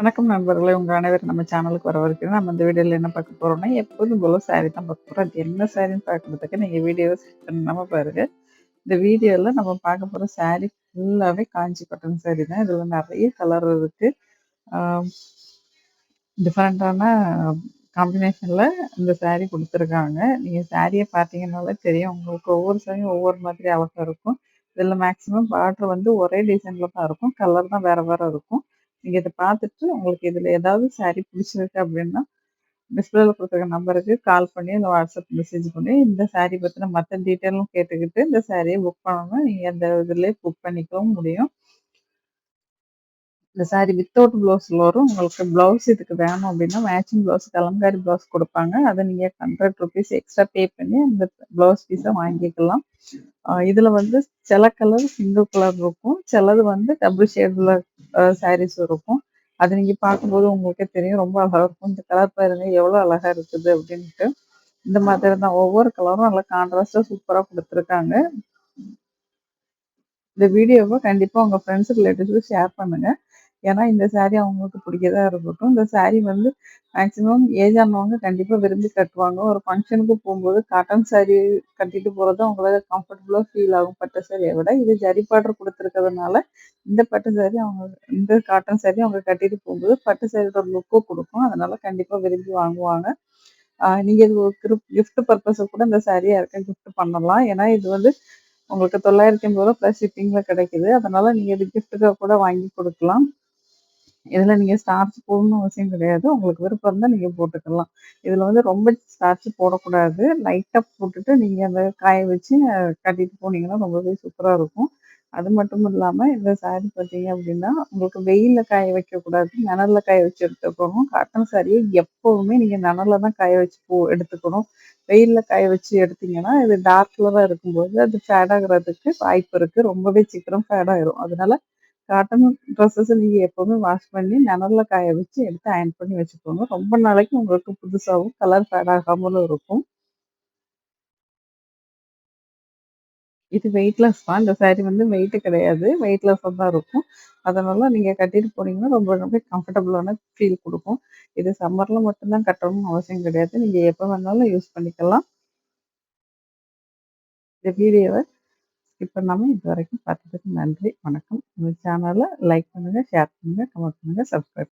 வணக்கம் நண்பர்களே உங்கள் அனைவரும் நம்ம சேனலுக்கு வர வரைக்கும் நம்ம இந்த வீடியோவில் என்ன பார்க்க போகிறோம்னா எப்போதும் போல சாரீ தான் பார்க்க போகிறோம் அது என்ன சாரின்னு பார்க்குறதுக்கு நீங்கள் வீடியோவை செட் பண்ணாமல் பாருங்கள் இந்த வீடியோவில் நம்ம பார்க்க போகிற சாரீ ஃபுல்லாகவே காஞ்சி பட்டன் சாரீ தான். இதில் நிறைய கலர் இருக்குது டிஃப்ரெண்ட்டான காம்பினேஷனில் இந்த சாரீ கொடுத்துருக்காங்க. நீங்கள் சாரியை பார்த்தீங்கனாலே தெரியும். உங்களுக்கு ஒவ்வொரு சாரியும் ஒவ்வொரு மாதிரி அழகாக இருக்கும். இதில் மேக்ஸிமம் பார்டர் வந்து ஒரே டிசைனில் தான் இருக்கும். கலர் தான் வேறு வேறு இருக்கும். நீங்கள் இதை பார்த்துட்டு உங்களுக்கு இதில் ஏதாவது சாரீ பிடிச்சிருக்கு அப்படின்னா டிஸ்பிளேல கொடுத்துருக்க நம்பருக்கு கால் பண்ணி இல்லை வாட்ஸ்அப் மெசேஜ் பண்ணி இந்த சாரீ பற்றின மற்ற டீட்டெயிலும் கேட்டுக்கிட்டு இந்த சாரியை புக் பண்ணணும். நீங்கள் அந்த இதுலேயே புக் பண்ணிக்கவும் முடியும். இந்த சாரி வித்தவுட் ப்ளவுஸில் வரும். உங்களுக்கு ப்ளவுஸ் இதுக்கு வேணும் அப்படின்னா மேட்சிங் ப்ளவுஸ் கலங்காரி ப்ளவுஸ் கொடுப்பாங்க. அதை நீங்கள் ஹண்ட்ரட் ருபீஸ் எக்ஸ்ட்ரா பே பண்ணி அந்த ப்ளவுஸ் பீஸை வாங்கிக்கலாம். இதில் வந்து சில கலர் சிங்கிள் கலர் இருக்கும். சிலது வந்து டபுள் ஷேடில் சாரீஸ் இருக்கும். அது நீங்கள் பார்க்கும்போது உங்களுக்கே தெரியும். ரொம்ப அழகாக இருக்கும். இந்த கலர் பாருங்க எவ்வளோ அழகாக இருக்குது அப்படின்ட்டு. இந்த மாதிரி தான். ஒவ்வொரு கலரும் நல்லா கான்ட்ராஸ்டாக சூப்பராக கொடுத்துருக்காங்க. இந்த வீடியோவை கண்டிப்பாக உங்கள் ஃப்ரெண்ட்ஸ் ரிலேட்டிவ்ஸுக்கு ஷேர் பண்ணுங்கள் ஏன்னா இந்த சாரீ அவங்களுக்கு பிடிக்கதா இருக்கட்டும் இந்த சாரீ வந்து மேக்ஸிமம் ஏஜ் ஆனவங்க கண்டிப்பாக விரும்பி கட்டுவாங்க. ஒரு ஃபங்க்ஷனுக்கு போகும்போது காட்டன் சாரீ கட்டிட்டு போகிறது அவங்களுக்கு கம்ஃபர்டபுளாக ஃபீல் ஆகும். பட்டு சாரியை விட இது ஜரி பார்டர் கொடுத்துருக்கிறதுனால இந்த பட்டு சாரீ அவங்க இந்த காட்டன் சாரீ அவங்க கட்டிட்டு போகும்போது பட்டு சாரியோட லுக்கும் கொடுக்கும். அதனால கண்டிப்பாக விரும்பி வாங்குவாங்க. நீங்கள் இது ஒரு கிஃப்ட் பர்பஸுக்கு கூட இந்த சாரியை யாருக்கும் கிஃப்ட் பண்ணலாம். ஏன்னா இது வந்து உங்களுக்கு தொள்ளாயிரத்தி ஐம்பது ரூபா ப்ளஸ் ஷிப்பிங்கில் கிடைக்குது. அதனால நீங்கள் இது கிஃப்ட்டுக்காக கூட வாங்கி கொடுக்கலாம். இதில் நீங்கள் ஸ்டார்ச் போடணும்னு அவசியம் கிடையாது. உங்களுக்கு விருப்பம் இருந்தால் நீங்கள் போட்டுக்கலாம். இதில் வந்து ரொம்ப ஸ்டார்ச் போடக்கூடாது. லைட்டாக போட்டுட்டு நீங்கள் அந்த காய வச்சு கட்டிட்டு போனீங்கன்னா ரொம்பவே சூப்பராக இருக்கும். அது மட்டும் இல்லாமல் இந்த சாரீ பார்த்தீங்க அப்படின்னா உங்களுக்கு வெயிலில் காய வைக்கக்கூடாது. நிணலில் காய வச்சு எடுத்துக்கணும். காட்டன் சாரியை எப்போவுமே நீங்கள் நனலில் தான் காய வச்சு போ எடுத்துக்கணும். வெயிலில் காய வச்சு எடுத்தீங்கன்னா இது டார்க் கலராக இருக்கும்போது அது ஃபேட் ஆகிறதுக்கு வாய்ப்பு இருக்குது ரொம்பவே சீக்கிரம் ஃபேட் ஆயிரும். அதனால காட்டன் ட்ரெஸ்ஸஸ் நீங்கள் எப்போவுமே வாஷ் பண்ணி நிழல்ல காய வச்சு எடுத்து அயன் பண்ணி வச்சுக்கோங்க. ரொம்ப நாளைக்கு உங்களுக்கு புதுசாகவும் கலர் ஃபேட் ஆகாமலும் இருக்கும். இது வெயிட்லெஸ் தான். இந்த சாரீ வந்து வெயிட்டு கிடையாது. வெயிட்லெஸ்ஸாக தான் இருக்கும். அதனால நீங்கள் கட்டிட்டு போனீங்கன்னா ரொம்ப ரொம்ப கம்ஃபர்டபுளான ஃபீல் கொடுக்கும். இது சம்மரில் மட்டும்தான் கட்டணும்னு அவசியம் கிடையாது. நீங்கள் எப்போ வேணாலும் யூஸ் பண்ணிக்கலாம். இந்த வீடியோவை ஸ்கிப் பண்ணாமல் இது வரைக்கும் பார்த்ததுக்கு நன்றி. வணக்கம். இந்த சேனலை லைக் பண்ணுங்கள் ஷேர் பண்ணுங்கள் கமெண்ட் பண்ணுங்கள் சப்ஸ்கிரைப்